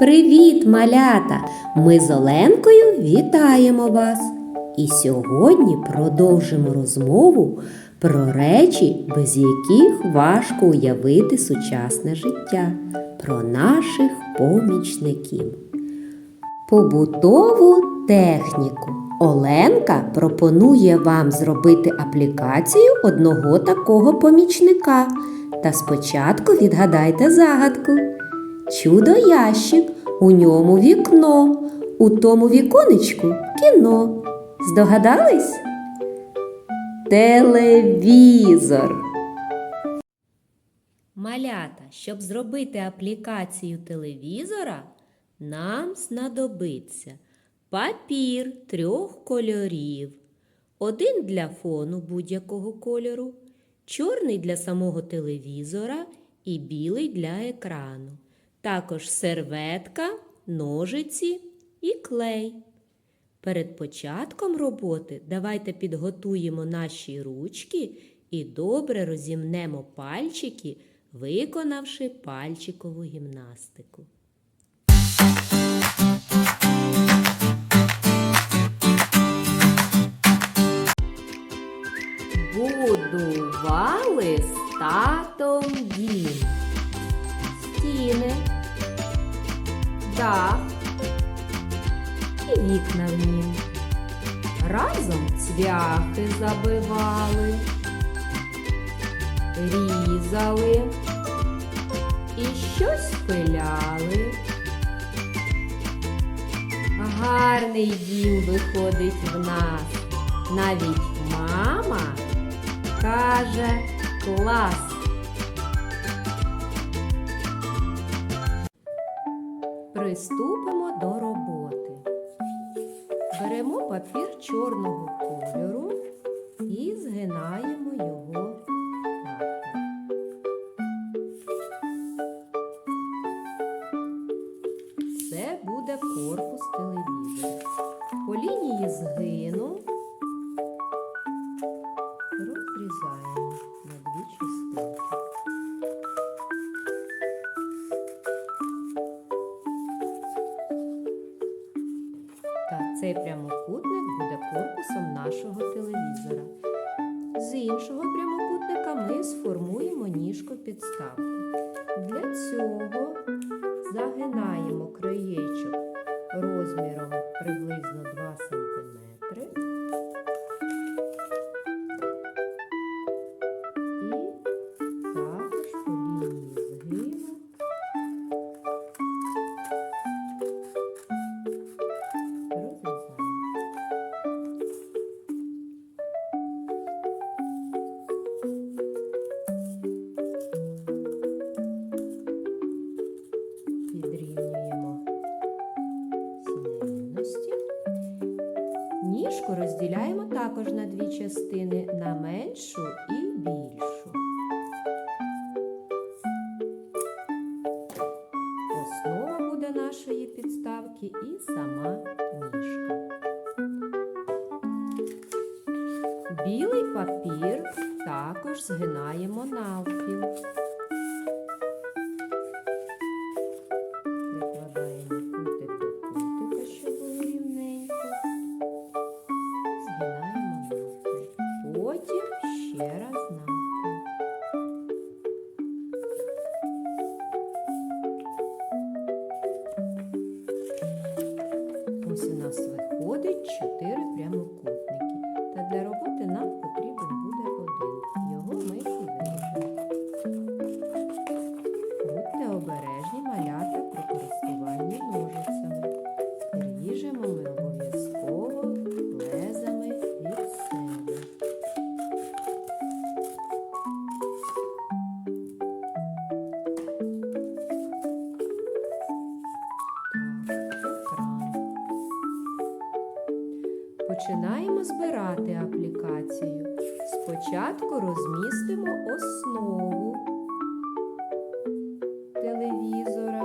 Привіт, малята! Ми з Оленкою вітаємо вас! І сьогодні продовжимо розмову про речі, без яких важко уявити сучасне життя, про наших помічників. Побутову техніку. Оленка пропонує вам зробити аплікацію одного такого помічника. Та спочатку відгадайте загадку. Чудо ящик, у ньому вікно, у тому віконечку кіно. Здогадались? Телевізор. Малята, щоб зробити аплікацію телевізора, нам знадобиться папір трьох кольорів. Один для фону будь-якого кольору, чорний для самого телевізора і білий для екрану. Також серветка, ножиці і клей. Перед початком роботи давайте підготуємо наші ручки і добре розімнемо пальчики, виконавши пальчикову гімнастику. Дах і вікна в нім. Разом цвяхи забивали, різали і щось пиляли. Гарний дім виходить в нас. Навіть мама каже клас. Приступимо до роботи. Беремо папір чорного кольору і згинаємо його. Це буде корпус телевізора. По лінії згину цей прямокутник буде корпусом нашого телевізора. З іншого прямокутника ми сформуємо ніжку підставку. Для цього загинаємо краєчок розміром приблизно 2 см. Ніжку розділяємо також на дві частини на меншу і більшу. Основа буде нашої підставки і сама ніжка. Білий папір також згинаємо навпіл. Починаємо збирати аплікацію. Спочатку розмістимо основу телевізора,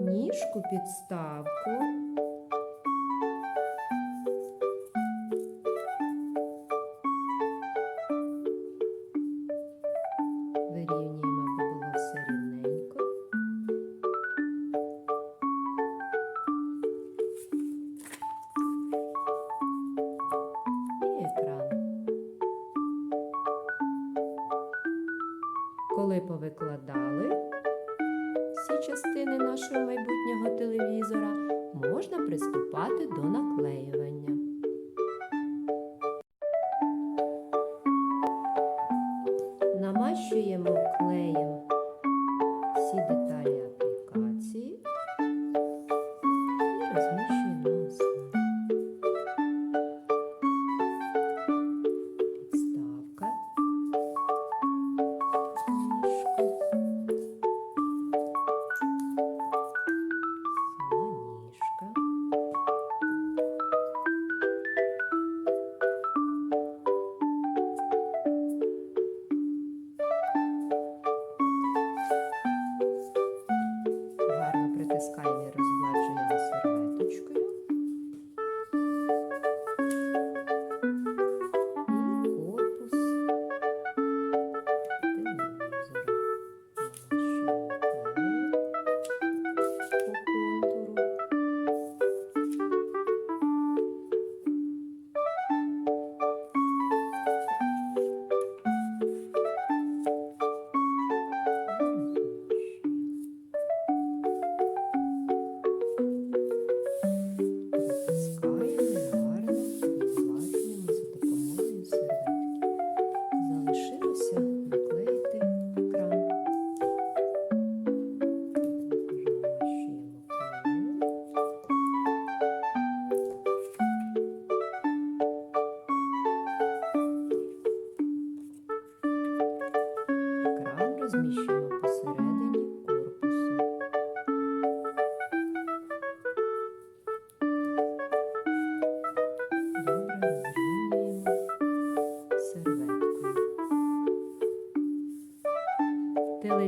ніжку підставку. Коли повикладали всі частини нашого майбутнього телевізора, можна приступати до наклеювання. Намащуємо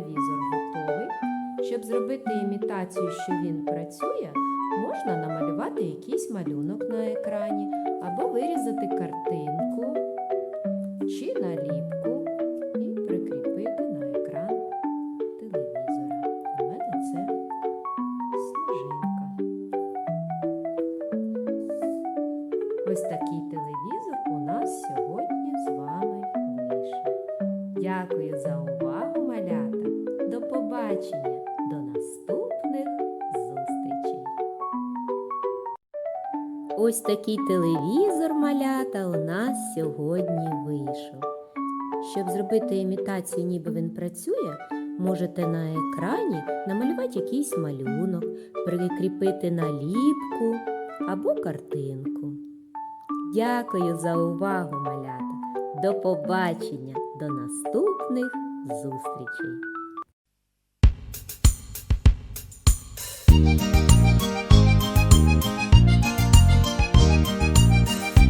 Телевізор готовий. Щоб зробити імітацію, що він працює, можна намалювати якийсь малюнок на екрані або вирізати картинку чи наліпку і прикріпити на екран телевізора. У мене це сніжинка. Ось такий телевізор у нас сьогодні з вами вийшов. Дякую за увагу, побачення, до наступних зустрічей. Ось такий телевізор малята у нас сьогодні вийшов. Щоб зробити імітацію, ніби він працює, можете на екрані намалювати якийсь малюнок, прикріпити наліпку або картинку. Дякую за увагу, малята. До побачення, до наступних зустрічей!